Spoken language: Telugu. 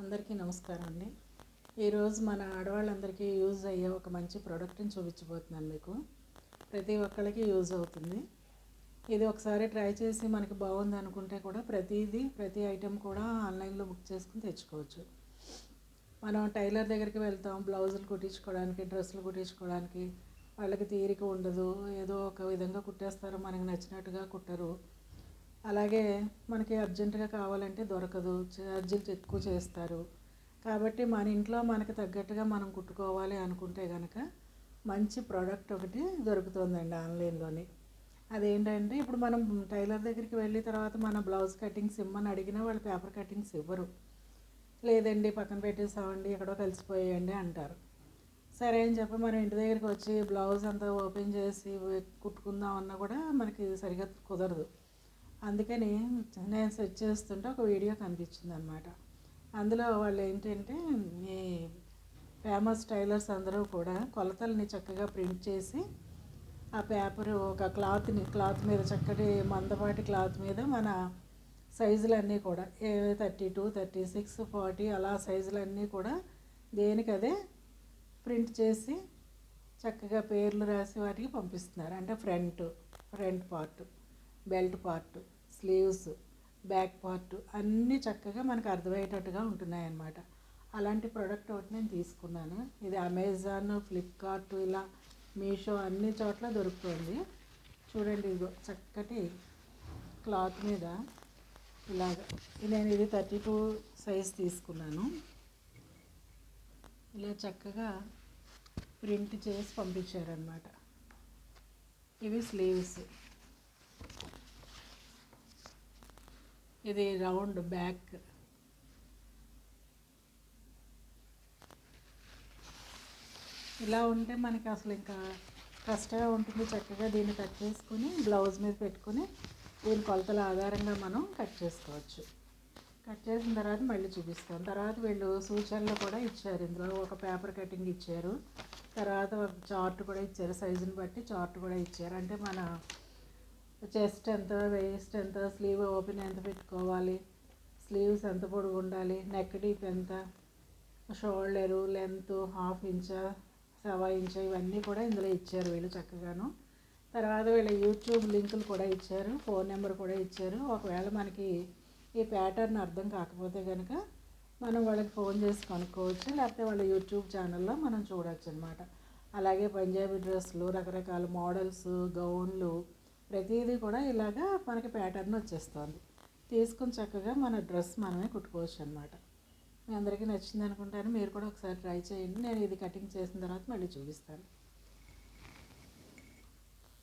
అందరికీ నమస్కారం అండి ఈరోజు మన ఆడవాళ్ళందరికీ యూజ్ అయ్యే ఒక మంచి ప్రోడక్ట్ని చూపించబోతున్నాను మీకు. ప్రతి ఒక్కరికి యూజ్ అవుతుంది. ఇది ఒకసారి ట్రై చేసి మనకి బాగుంది అనుకుంటే కూడా ప్రతిదీ ప్రతి ఐటెం కూడా ఆన్లైన్లో బుక్ చేసుకుని తెచ్చుకోవచ్చు. మనం టైలర్ దగ్గరికి వెళ్తాం బ్లౌజులు కుట్టించుకోవడానికి డ్రెస్సులు కుట్టించుకోవడానికి వాళ్ళకి తీరిక ఉండదు ఏదో ఒక విధంగా కుట్టేస్తారు మనకి నచ్చినట్టుగా కుట్టరు. అలాగే మనకి అర్జెంటుగా కావాలంటే దొరకదు ఛార్జీలు ఎక్కువ చేస్తారు. కాబట్టి మన ఇంట్లో మనకి తగ్గట్టుగా మనం కుట్టుకోవాలి అనుకుంటే కనుక మంచి ప్రోడక్ట్ ఒకటి దొరుకుతుందండి ఆన్లైన్లోని. అదేంటంటే ఇప్పుడు మనం టైలర్ దగ్గరికి వెళ్ళి తర్వాత మన బ్లౌజ్ కటింగ్స్ ఇమ్మని అడిగినా వాళ్ళు పేపర్ కటింగ్స్ ఇవ్వరు. లేదండి పక్కన పెట్టేసామండి ఎక్కడో కలిసిపోయాయండి అంటారు. సరే అని చెప్పి మనం ఇంటి దగ్గరికి వచ్చి బ్లౌజ్ అంతా ఓపెన్ చేసి కుట్టుకుందాం అన్నా కూడా మనకి సరిగ్గా కుదరదు. అందుకని నేను సెర్చ్ చేస్తుంటే ఒక వీడియో కనిపించింది అనమాట అందులో వాళ్ళు ఏంటంటే ఈ ఫేమస్ టైలర్స్ అందరూ కూడా కొలతల్ని చక్కగా ప్రింట్ చేసి ఆ పేపర్ ఒక క్లాత్ని క్లాత్ మీద చక్కటి మందపాటి క్లాత్ మీద మన సైజులన్నీ కూడా ఏ thirty two thirty six forty అలా సైజులన్నీ కూడా దేనికదే ప్రింట్ చేసి చక్కగా పేర్లు రాసి వాటికి పంపిస్తున్నారు. అంటే front front part. Belt part sleeves back part అన్నీ చక్కగా మనకు అర్థమయ్యేటట్టుగా ఉంటున్నాయన్నమాట. అలాంటి ప్రోడక్ట్ ఒకటి నేను తీసుకున్నాను. ఇది అమెజాన్ ఫ్లిప్కార్ట్ ఇలా మీషో అన్ని చోట్ల దొరుకుతుంది. చూడండి ఇదిగో చక్కటి క్లాత్ మీద ఇలాగ నేను ఇది థర్టీ టూ సైజ్ తీసుకున్నాను. ఇలా చక్కగా ప్రింట్ చేసి పంపించారనమాట ఇవి స్లీవ్స్. ఇది రౌండ్ బ్యాక్. ఇలా ఉంటే మనకి అసలు ఇంకా కష్టంగా ఉంటుంది చక్కగా దీన్ని కట్ చేసుకుని బ్లౌజ్ మీద పెట్టుకుని దీని కొలతల ఆధారంగా మనం కట్ చేసుకోవచ్చు. కట్ చేసిన తర్వాత మళ్ళీ చూపిస్తాం. తర్వాత వీళ్ళు సూచనలు కూడా ఇచ్చారు. ఇందులో ఒక పేపర్ కటింగ్ ఇచ్చారు. తర్వాత ఒక చార్ట్ కూడా ఇచ్చారు. సైజుని బట్టి చార్ట్ కూడా ఇచ్చారు. అంటే మన చెస్ట్ ఎంత వేస్ట్ ఎంత స్లీవ్ ఓపెన్ ఎంత పెట్టుకోవాలి స్లీవ్స్ ఎంత పొడుగు ఉండాలి నెక్ డీప్ ఎంత షోల్డరు లెంత్ హాఫ్ ఇంచా సవా ఇంచా ఇవన్నీ కూడా ఇందులో ఇచ్చారు వీళ్ళు చక్కగాను. తర్వాత వీళ్ళ యూట్యూబ్ లింకులు కూడా ఇచ్చారు ఫోన్ నెంబర్ కూడా ఇచ్చారు. ఒకవేళ మనకి ఈ ప్యాటర్న్ అర్థం కాకపోతే కనుక మనం వాళ్ళకి ఫోన్ చేసి కనుక్కోవచ్చు లేకపోతే వాళ్ళ యూట్యూబ్ ఛానల్లో మనం చూడవచ్చు అనమాట అలాగే పంజాబీ డ్రెస్సులు రకరకాల మోడల్స్ గౌన్లు ప్రతిదీ కూడా ఇలాగా మనకి ప్యాటర్న్ వచ్చేస్తుంది. తీసుకుని చక్కగా మన డ్రెస్ మనమే కుట్టుకోవచ్చు అనమాట మీ అందరికీ నచ్చింది అనుకుంటాను మీరు కూడా ఒకసారి ట్రై చేయండి. నేను ఇది కటింగ్ చేసిన తర్వాత మళ్ళీ చూపిస్తాను.